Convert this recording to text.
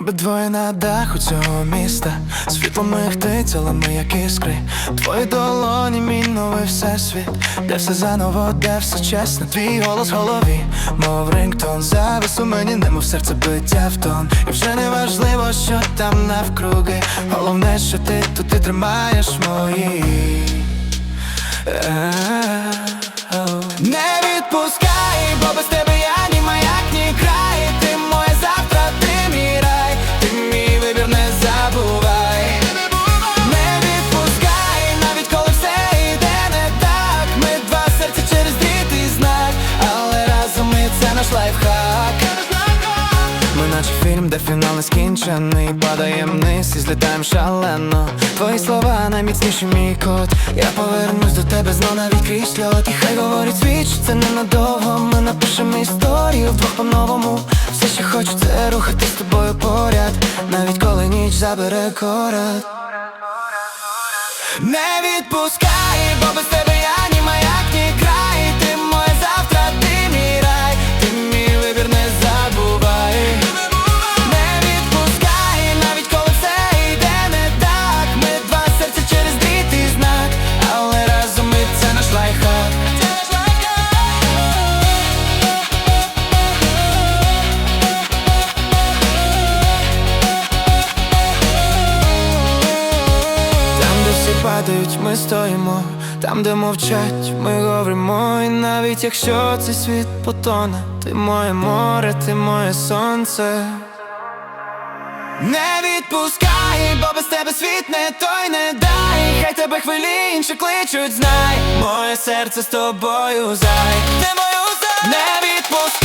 двоє на даху цього міста. Світло мигтить, але як іскри. Твої долоні, мій новий всесвіт. Де все заново, де все чесно Твій голос в голові, мов рингтон. Завис у мені, немов серце биття в тон. І вже не важливо, що там навкруги. Головне, що ти тут ти тримаєш мої де фінал не скінчений Падаєм вниз і злітаєм шалено. Твої слова найміцніший мій код. Я повернусь до тебе знов навіть крізь льот. І хай говорить світ, що це ненадовго. Ми напишемо історію вдвох по-новому. Все, що хочу, це рухати з тобою поряд. Навіть коли ніч забере корот Не відпускай, всі падають, ми стоїмо, там, де мовчать, ми говоримо, і навіть якщо цей світ потоне, ти моє море, ти моє сонце. Не відпускай, бо без тебе світ не той не дай. Хай тебе хвилі інші кличуть, знай. Моє серце з тобою зай. Ти мою зай. Не відпускай.